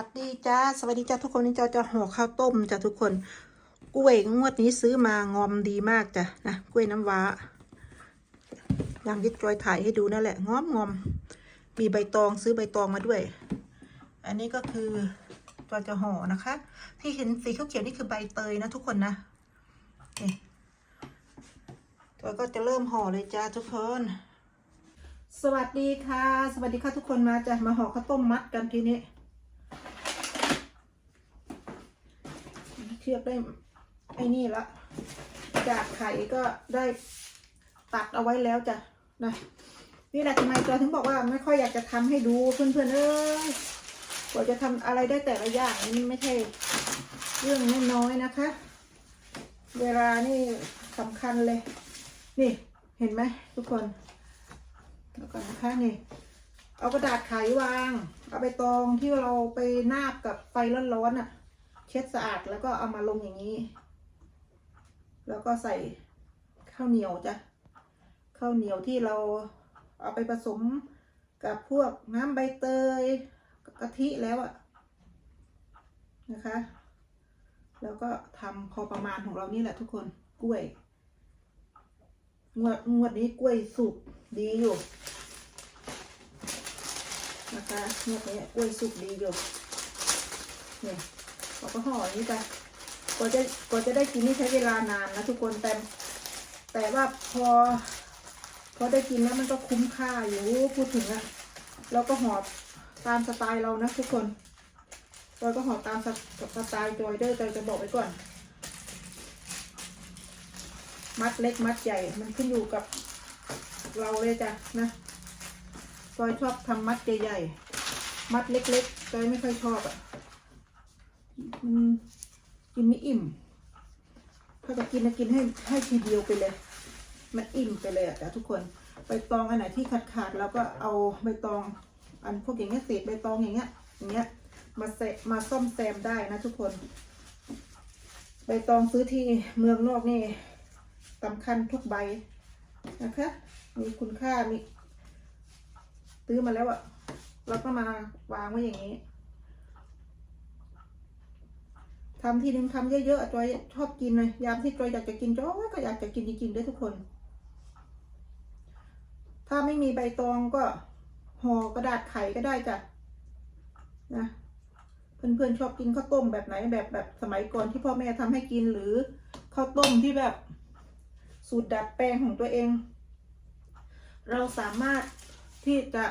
สวัสดีจ้าสวัสดีจ้าทุกคนนี่จอจะห่อข้าวต้มจ้าทุกคน กล้วยงวดนี้ซื้อมางอมดีมากจ้ะนะกล้วยน้ำว้าอย่างที่จอยถ่ายให้ดูนั่นแหละงอมงอมมีใบตองซื้อใบตองมาด้วย อันนี้ก็คือจอยจะห่อนะคะ ที่เห็นสีเขียวๆนี่คือใบเตยนะทุกคนนะนี่จอยก็จะเริ่มห่อเลยจ้าทุกคนสวัสดีค่ะ สวัสดีค่ะทุกคนมาจ้ะมาห่อข้าวต้มมัดกันทีนี้ เชือกได้ไอ้นี่ละจากไข่ก็ได้ตัดเอาไว้แล้วจ้ะนะนี่แหละทำไมจอยถึงบอกว่าไม่ค่อยอยากจะทำให้ดูเพื่อนๆเอ้ยกว่าจะทำอะไรได้แต่ละอย่างนี่ไม่ใช่เรื่องน้อยๆนะคะ เวลานี่สำคัญเลย นี่เห็นไหมทุกคนแล้วก่อนนะคะนี่ เอากระดาษไขวาง เอาไปตองที่เราไปนาบกับไฟร้อนๆอะ เช็ดสะอาดแล้วก็เอามาลงอย่างนี้ แล้วก็ใส่ข้าวเหนียวจ้ะข้าวเหนียวที่เราเอาไปผสมกับพวกน้ำใบเตยกะทิแล้วอะนะคะ แล้วก็ทำพอประมาณของเรานี่แหละทุกคนกล้วยงวดงวดนี้กล้วยสุกดีอยู่นะคะงวดนี้กล้วยสุกดีอยู่เนี่ย เราก็ห่ออย่างนี้ไปกว่าจะกว่าจะได้กินนี่ใช้เวลานานนะทุกคนแต่แต่ว่าพอ พอได้กินแล้วมันก็คุ้มค่าอยู่พูดถึงอะเราก็ห่อตามสไตล์เรานะทุกคนจอยก็ห่อตามสไตล์จอยเดอจอยจะบอกไว้ก่อน มัดเล็กมัดใหญ่มันขึ้นอยู่กับเราเลยจ้ะนะจอยชอบทำมัดใหญ่ๆมัดเล็กๆจอยไม่ค่อยชอบอะ มันกินไม่อิ่ม ถ้าจะกินนะกินให้ให้ทีเดียวไปเลย มันอิ่มไปเลยอะจ้ะทุกคนใบตองอันไหนที่ขาดขาดๆแล้วก็เอาใบตอง อันพวกอย่างเงี้ยเศษใบตองอย่างเงี้ยอย่างเงี้ยมาเซมาซ่อมแซมได้นะทุกคน ใบตองซื้อที่เมืองนอกนี่สำคัญทุกใบนะคะ มีคุณค่ามีซื้อมาแล้วอะเราก็มาวางไว้อย่างนี้ ทำทีนึงทำเยอะๆจอยชอบกินเลยยามที่จอยอยากจะกินจอยก็อยากจะกินจริงๆด้วยทุกคน ถ้าไม่มีใบตองก็ห่อกระดาษไข่ก็ได้จ้ะนะเพื่อนๆชอบกินข้าวต้มแบบไหนแบบแบบสมัยก่อนที่พ่อแม่ทำให้กินหรือข้าวต้มที่แบบ สูตรดัดแปลงของตัวเอง เราสามารถที่จะ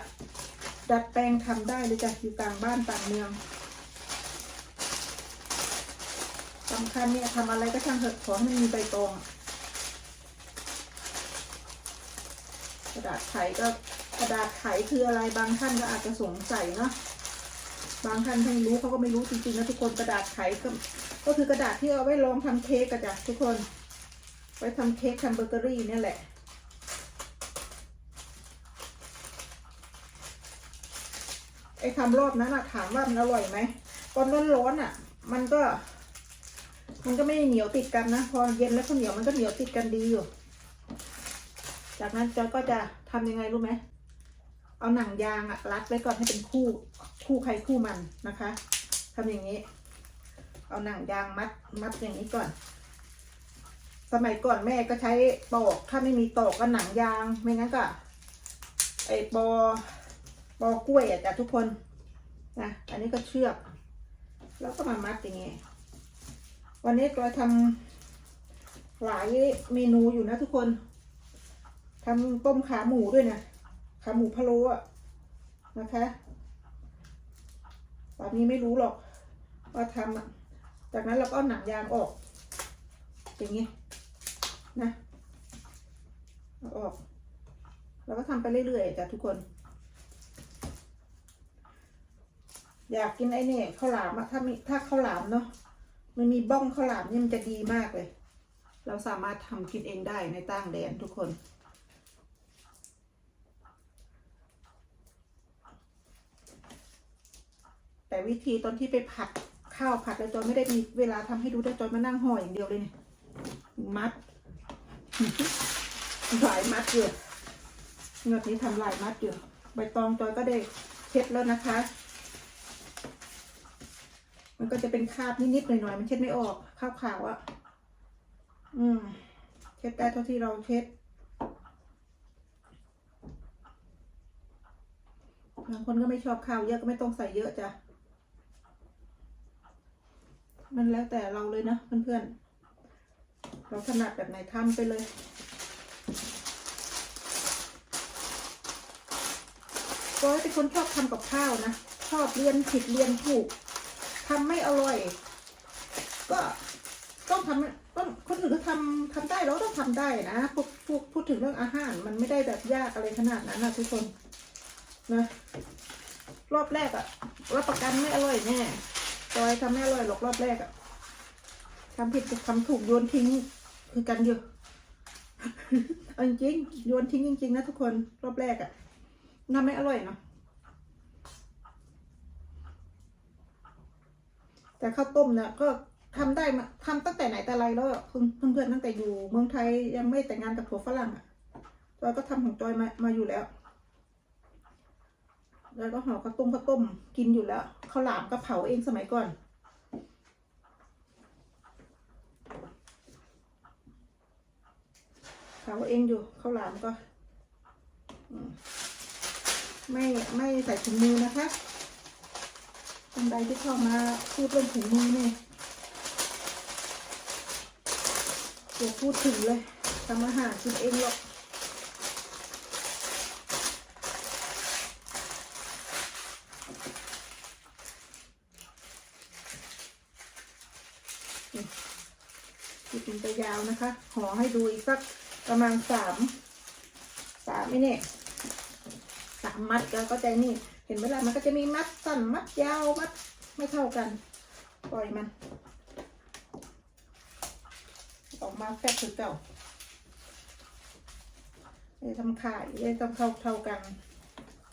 ดัดแปลงทำได้เลยจ้ะอยู่ต่างบ้านต่างเมือง สำคัญเนี่ยทำอะไรก็ช่างเถอะขอให้มันมีใบตอง กระดาษไขก็กระดาษไขคืออะไรบางท่านก็อาจจะสงสัยเนาะบางท่านไม่รู้เขาก็ไม่รู้จริงๆนะทุกคนกระดาษไขก็ก็คือกระดาษที่เอาไว้รองทำเค้กกระดาษทุกคน ไว้ทำเค้กทำเบเกอรี่เนี่ยแหละไอ้ทำรอบนั้นอะถามว่ามันอร่อยไหมตอนร้อนๆอะมันก็ มันก็ไม่เหนียวติดกันนะ พอเย็นแล้วข้าวเหนียวมันก็เหนียวติดกันดีอยู่ จากนั้นจอยก็จะทำยังไงรู้ไหม เอาหนังยางอะรัดไว้ก่อนให้เป็นคู่คู่ใครคู่มันนะคะทำอย่างนี้ เอาหนังยางมัดมัดอย่างนี้ก่อน สมัยก่อนแม่ก็ใช้ตอกถ้าไม่มีตอกก็หนังยางไม่งั้นก็ไอ้ปอปอกล้วยอะจ้ะทุกคนนะอันนี้ก็เชือก แล้วก็มามัดอย่างนี้ วันนี้จอยทำหลายเมนูอยู่นะทุกคนทำต้มขาหมูด้วยนะขาหมูพะโล้อะนะคะตอนนี้ไม่รู้หรอกว่าทำอะจากนั้นเราก็หนังยางออก อย่างนี้นะอออกแล้วก็ทำไปเรื่อยๆจ้ะทุกคน อยากกินไอ้นี่ข้าวหลามอะถ้ามีถ้าข้าวหลามเนาะ มันมีบ้องข้าวหลามนี่มันจะดีมากเลย เราสามารถทำกินเองได้ในต่างแดนทุกคน แต่วิธีตอนที่ไปผัดข้าวผัดแล้วจอยไม่ได้มีเวลาทำให้ดูได้จอยมานั่งห่ออย่างเดียวเลยเนี่ยมัดหลายมัดอยู่เงือกนี้ทำหลายมัดอยู่ใบตองจอยก็ได้เช็ดแล้วนะคะ มันก็จะเป็นคราบนิดๆหน่อยๆมันเช็ดไม่ออกคาบขาวอะอืม เช็ดได้เท่าที่เราเช็ดบางคนก็ไม่ชอบข้าวเยอะก็ไม่ต้องใส่เยอะจ้ะ มันแล้วแต่เราเลยนะเพื่อนๆ เราถนัดแบบไหนทำไปเลยก้อยเป็นคนชอบทำกับข้าวนะ ชอบเรียนผิดเรียนถูก ทำไม่อร่อย ก็ต้องทำต้องคนอื่นก็ทำทำได้เราต้องทำได้นะพูดพูดพูดถึงเรื่องอาหาร มันไม่ได้แบบยากอะไรขนาดนั้นนะทุกคนนะรอบแรกอะรับประกันไม่อร่อยแน่จอยทำไม่อร่อยหรอกรอบแรกอะทำผิดทำถูกโยนทิ้งคือกันอยู่เอาจริงโยนทิ้งจริงๆนะทุกคนรอบแรกอะทำไม่อร่อยเนาะ แต่ข้าวต้มเนี่ยก็ทำได้มาทำตั้งแต่ไหนแต่ไรแล้วอะเพื่อนๆตั้งแต่อยู่ เมืองไทยยังไม่แต่งงานกับผัวฝรั่งอะจอยก็ทำของจอยมามาอยู่แล้วแล้วก็ห่อข้าวต้มข้าวต้มกินอยู่แล้วข้าวหลามก็เผาเองสมัยก่อน เผาเองอยู่ข้าวหลามก็ ไม่ไม่ใส่ถุงมือนะคะ คนใดที่เข้ามาพูดเรื่องถุงมือเนี่ยอย่าพูดถึงเลยทำอาหารกินเองหรอกคลิปมันยาวนะคะขอให้ดูอีกสักประมาณสามสามไม่เนี่ยสามมัดแล้วก็ใจนี่ เห็นไหมล่ะมันก็จะมีมัดสั้นมัดยาวมัดไม่เท่ากัน ปล่อยมัน ออกมาแฟบคือเก่าเลยทำขายเลยต้องเท่าเท่ากัน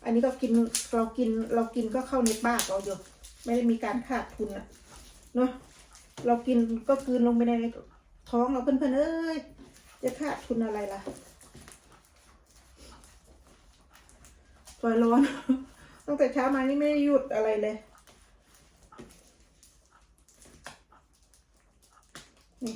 อันนี้ก็กินเรากินเรากินก็เข้าในปากเราอยู่ ไม่ได้มีการขาดทุนอะเนาะเรากินก็กลืนลงไปในท้องเราเพื่อนๆเอ้ยจะขาดทุนอะไรล่ะซอยร้อน ตั้งแต่เช้ามานี่ไม่หยุดอะไรเลย นี่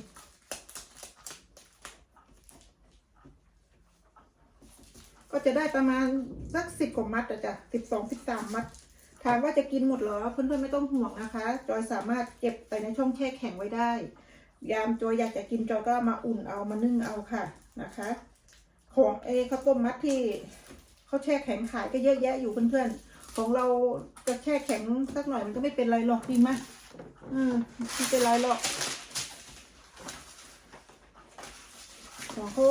ก็จะได้ประมาณสักสิบกว่ามัดอะจ้ะสิบสองสิบสามมัด ถามว่าจะกินหมดเหรอ เพื่อนๆไม่ต้องห่วงนะคะ จอยสามารถเก็บไปในช่องแช่แข็งไว้ได้ ยามจอยอยากจะกินจอยก็มาอุ่นเอามานึ่งเอาค่ะนะคะของเอข้าวต้มมัดที่เขาแช่แข็งขายก็เยอะแยะอยู่เพื่อนๆ ของเราจะแช่แข็งสักหน่อยมันก็ไม่เป็นไรหรอกดีไหมอืมไม่เป็นไรหรอกของเขา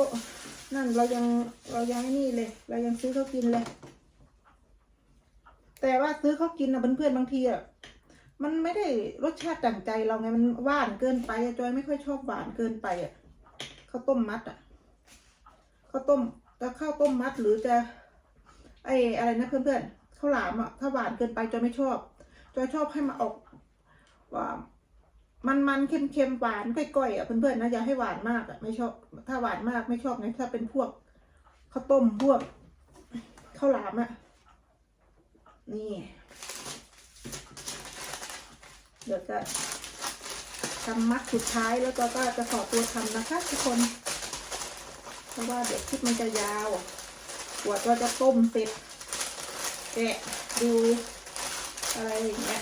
นั่นเรายังเรายังนี่เลย เรายังซื้อเขากินเลย แต่ว่าซื้อเขากินนะเพื่อนๆบางทีอะมันไม่ได้รสชาติดั่งใจเราไงมันหวานเกินไปอะจอยไม่ค่อยชอบหวานเกินไปอะข้าวต้มมัดอะข้าวต้มแต่ข้าวต้มมัดหรือจะไออะไรนะเพื่อนๆ ข้าวหลามอะถ้าหวานเกินไปจอยไม่ชอบจอยชอบให้มาออกว่ามันมันเค็มเค็มๆหวานก้อยๆอะเพื่อนๆนะอย่าให้หวานมากอะไม่ชอบ ถ้าหวานมากไม่ชอบไงถ้าเป็นพวกข้าวต้มพวกข้าวหลามอะนี่เดี๋ยวจะทำมัดสุดท้ายแล้วก็ก็จะขอตัวทำนะคะทุกคน เพราะว่าเดี๋ยวคลิปมันจะยาวกว่าจะต้มเสร็จ แกะดูอะไรอย่างเงี้ย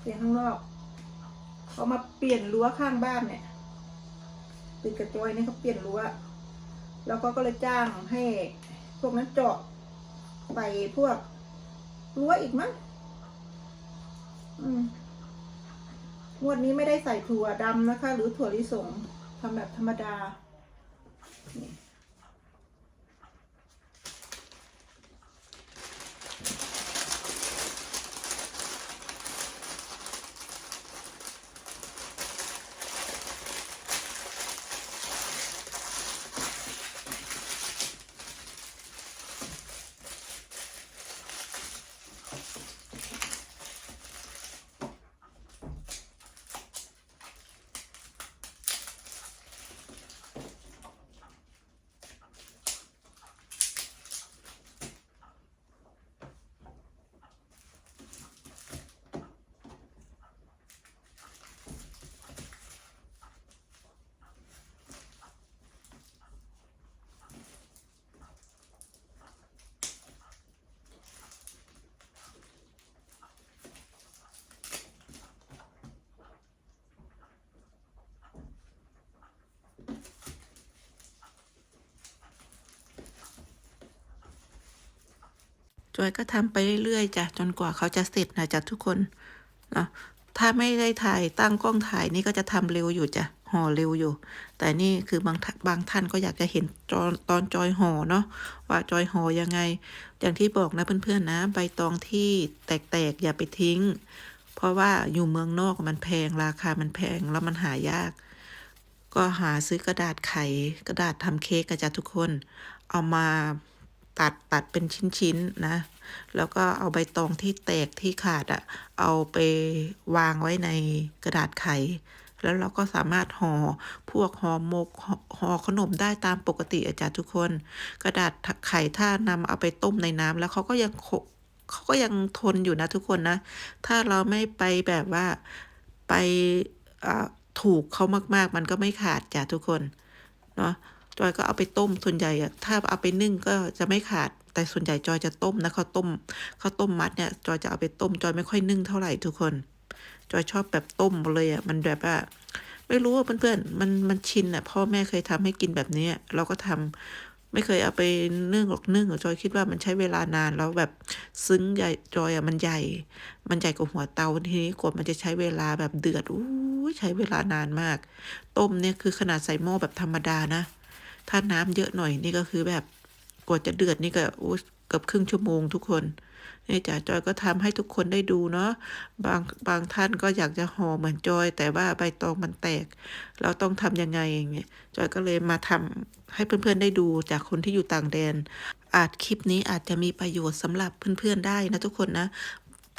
เสียงข้างนอกเขามาเปลี่ยนรั้วข้างบ้านเนี่ย ติดกระจอยเนี่ยเขาเปลี่ยนรั้วแล้วก็ก็เลยจ้างให้พวกนั้นเจาะไปพวกรั้วอีกมั้งงวดนี้ไม่ได้ใส่ถั่วดำนะคะ หรือถั่วลิสงทำแบบธรรมดานี่ จอยก็ทำไปเรื่อยๆจ้ะจนกว่าเขาจะเสร็จนะจ๊ะทุกคนเนาะถ้าไม่ได้ถ่ายตั้งกล้องถ่ายนี่ก็จะทำเร็วอยู่จ้ะห่อเร็วอยู่ แต่นี่คือบางบางท่านก็อยากจะเห็นตอนตอนจอยห่อเนาะว่าจอยห่อยังไง อย่างที่บอกนะเพื่อนๆนะใบตองที่แตกๆอย่าไปทิ้ง เพราะว่าอยู่เมืองนอกมันแพงราคามันแพงแล้วมันหายาก ก็หาซื้อกระดาษไขกระดาษทำเค้กกันจ้ะทุกคน เอามา ตัดตัดเป็นชิ้นๆนะ แล้วก็เอาใบตองที่แตกที่ขาดอะเอาไปวางไว้ในกระดาษไข แล้วเราก็สามารถห่อพวกห่อหมกห่อขนมได้ตามปกติอะจ้ะทุกคน กระดาษไขถ้านำเอาไปต้มในน้ำแล้วเขาก็ยังคงเขาก็ยังทนอยู่นะทุกคนนะ ถ้าเราไม่ไปแบบว่าไปอ่าถูกเขามาก ๆ มันก็ไม่ขาดจ้ะทุกคน เนาะ จอยก็เอาไปต้มส่วนใหญ่อะถ้าเอาไปนึ่งก็จะไม่ขาด แต่ส่วนใหญ่จอยจะต้มนะข้าวต้มข้าวต้มมัดเนี่ยจอยจะเอาไปต้ม จอยไม่ค่อยนึ่งเท่าไหร่ทุกคน จอยชอบแบบต้มเลยอะมันแบบว่าไม่รู้ว่าเพื่อนๆมันมันชินอะพ่อแม่เคยทำให้กินแบบนี้เราก็ทำไม่เคยเอาไปนึ่งหรอกนึ่งอะจอยคิดว่ามันใช้เวลานานแล้วแบบซึ้งใหญ่จอยอะมันใหญ่ มันใหญ่กว่าหัวเตาทีนี้กว่ามันจะใช้เวลาแบบเดือดอู้ใช้เวลานานมาก ต้มเนี่ยคือขนาดใส่หม้อแบบธรรมดานะ ถ้าน้ำเยอะหน่อยนี่ก็คือแบบกว่าจะเดือดนี่ก็เกือบครึ่งชั่วโมงทุกคนนี่จ้ะจอยก็ทำให้ทุกคนได้ดูเนาะบางบางท่านก็อยากจะห่อเหมือนจอย แต่ว่าใบตองมันแตก เราต้องทำยังไงอย่างเงี้ยจอยก็เลยมาทำให้เพื่อนๆได้ดูจากคนที่อยู่ต่างแดน อาจคลิปนี้อาจจะมีประโยชน์สำหรับเพื่อนๆได้นะทุกคนนะ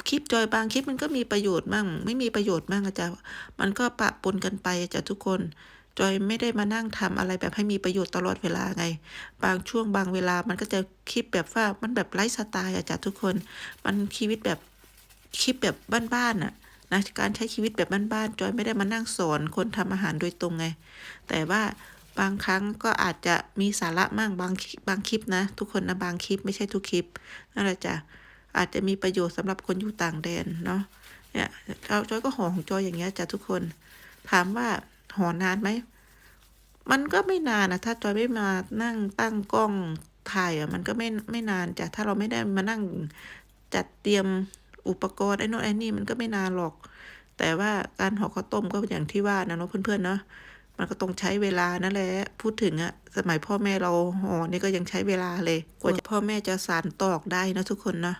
คลิปจอยบางคลิปมันก็มีประโยชน์มั่ง ไม่มีประโยชน์มั่งอาจารย์มันก็ปะปนกันไปอาจารย์ทุกคน จอยไม่ได้มานั่งทำอะไรแบบให้มีประโยชน์ตลอดเวลาไง บางช่วงบางเวลามันก็จะคลิปแบบว่ามันแบบไร้สไตล์อาจารย์ทุกคน มันชีวิตแบบคลิปแบบบ้านๆน่ะนะการใช้ชีวิตแบบบ้านๆจอยไม่ได้มานั่งสอนคนทำอาหารโดยตรงไง แต่ว่าบางครั้งก็อาจจะมีสาระมั่งบางบางคลิปนะ ทุกคนนะบางคลิปไม่ใช่ทุกคลิปนั่นแหละจ้ะอาจจะมีประโยชน์สำหรับคนอยู่ต่างแดนเนาะเนี่ยจอยก็ห่อของจอยอย่างเงี้ยจ้ะทุกคน ถามว่า หอนานไหม มันก็ไม่นานนะถ้าจอยไม่มานั่งตั้งกล้องถ่ายอะมันก็ไม่ไม่นานจ้ะถ้าเราไม่ได้มานั่งจัดเตรียมอุปกรณ์ไอ้โน่นไอ้นี่มันก็ไม่นานหรอก แต่ว่าการห่อข้าวต้มก็อย่างที่ว่านะเนาะเพื่อนๆเนาะมันก็ต้องใช้เวลานั่นแหละพูดถึงอะสมัยพ่อแม่เราห่อนี่ก็ยังใช้เวลาเลย กว่าจะพ่อแม่จะสานตอกได้นะทุกคนเนาะ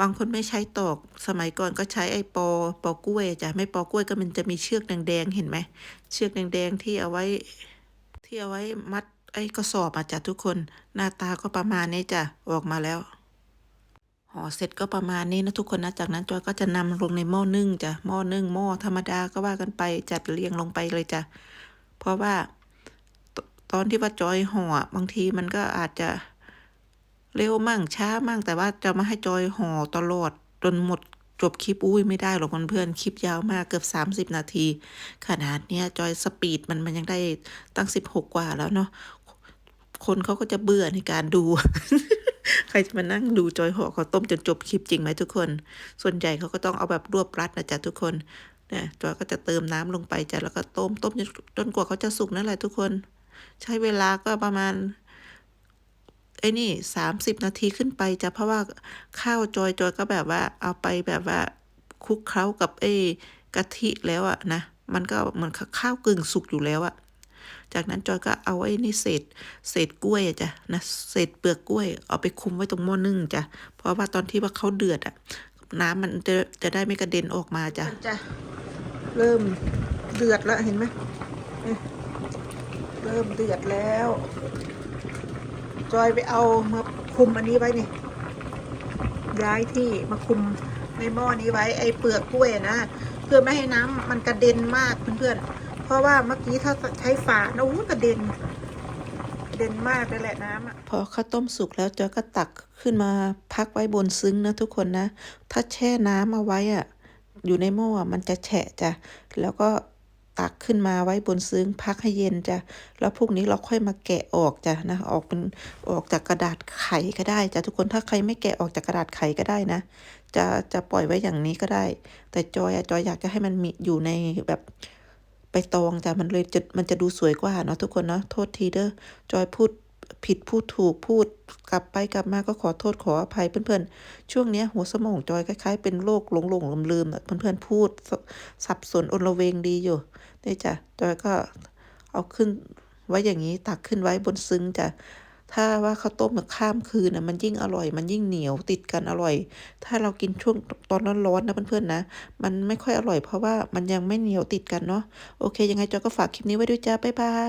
บางคนไม่ใช้ตอก สมัยก่อนก็ใช้ไอ้ปอ ปอกล้วยจ้ะ ไม่ปอกล้วยก็มันจะมีเชือกแดงๆ เห็นไหม เชือกแดงๆ ที่เอาไว้ ที่เอาไว้มัดไอ้กระสอบอะจ้ะทุกคน หน้าตาก็ประมาณนี้จ้ะ ออกมาแล้ว ห่อเสร็จก็ประมาณนี้นะทุกคนนะ จากนั้นจอยก็จะนำลงในหม้อนึ่งจ้ะ หม้อนึ่งหม้อธรรมดาก็ว่ากันไป จัดเรียงลงไปเลยจ้ะ เพราะว่าตอนที่ว่าจอยห่อบางทีมันก็อาจจะ เร็วมั่งช้ามั่งแต่ว่าจะมาให้จอยห่อตลอดจนหมดจบคลิปอุ้ยไม่ได้หรอกเพื่อนๆคลิปยาวมากเกือบสามสิบนาที ขนาดเนี้ยจอยสปีดมันมันยังได้ตั้งสิบหกกว่าแล้วเนาะคนเขาก็จะเบื่อในการดู ใครจะมานั่งดูจอยห่อเขาต้มจนจบคลิปจริงไหมทุกคน ส่วนใหญ่เขาก็ต้องเอาแบบรวบรัดนะจ๊ะทุกคนนี่ยจอยก็จะเติมน้ำลงไปจ้ะแล้วก็ต้มต้มจนจนกว่าเขาจะสุกนั่นแหละทุกคน ใช้เวลาก็ประมาณ ไอ้นี่สามสิบนาทีขึ้นไปจะเพราะว่าข้าวจอยจอยก็แบบว่าเอาไปแบบว่าคลุกเคล้ากับไอ้กะทิแล้วอะนะมันก็เหมือนข้าวกึ่งสุกอยู่แล้วอะจากนั้นจอยก็เอาไอ้นี่เศษเศษกล้วยอะจ้ะนะเศษเปลือกกล้วย เอาไปคุมไว้ตรงหม้อนึ่งจ้ะเพราะว่าตอนที่ว่าเขาเดือดอะน้ำมันจะจะได้ไม่กระเด็นออกมาจ้ะจะเริ่มเดือดแล้วเห็นไหมเริ่มเดือดแล้ว จอยไปเอามาคุมอันนี้ไว้นี่ย้ายที่มาคุมในหม้อนี้ไว้ไอ้เปลือกกล้วยนะเพื่อไม่ให้น้ำมันกระเด็นมากเพื่อนๆเพราะว่าเมื่อกี้ถ้าใช้ฝานะอู้กระเด็นเด็นมากเลยแหละน้ำอะพอข้าวต้มสุกแล้วจอยก็ตักขึ้นมาพักไว้บนซึ้งนะทุกคนนะ ถ้าแช่น้ำเอาไว้อะอยู่ในหม้อมันจะแฉะจ้ะแล้วก็ ตักขึ้นมาไว้บนซึ้งพักให้เย็นจ้ะ แล้วพวกนี้เราค่อยมาแกะออกจ้ะนะ ออกเป็นออกจากกระดาษไขก็ได้จ้ะทุกคน ถ้าใครไม่แกะออกจากกระดาษไขก็ได้นะ จะจะปล่อยไว้อย่างนี้ก็ได้ แต่จอยอะจอยอยากจะให้มันมีอยู่ในแบบไปตองจ้ะ มันเลยจะมันจะดูสวยกว่าเนาะทุกคนเนาะ โทษทีเด้อ จอยพูด ผิดพูดถูกพูดกลับไปกลับมาก็ขอโทษขออภัยเพื่อนๆ ช่วงนี้หัวสมองจอยคล้ายๆเป็นโรคหลงหลงลืมลืมเพื่อนๆพูดสสับสนอนละเวงดีอยู่นี่จ้ะจอยก็เอาขึ้นไว้อย่างนี้ตักขึ้นไว้บนซึ้งจ้ะถ้าว่าข้าวต้มแบบข้ามคืนน่ะมันยิ่งอร่อย มันยิ่งเหนียวติดกันอร่อย ถ้าเรากินช่วงตอนร้อนๆนะเพื่อนๆนะ มันไม่ค่อยอร่อยเพราะว่ามันยังไม่เหนียวติดกันเนาะโอเค ยังไงจอยก็ฝากคลิปนี้ไว้ด้วยจ้าบ๊ายบาย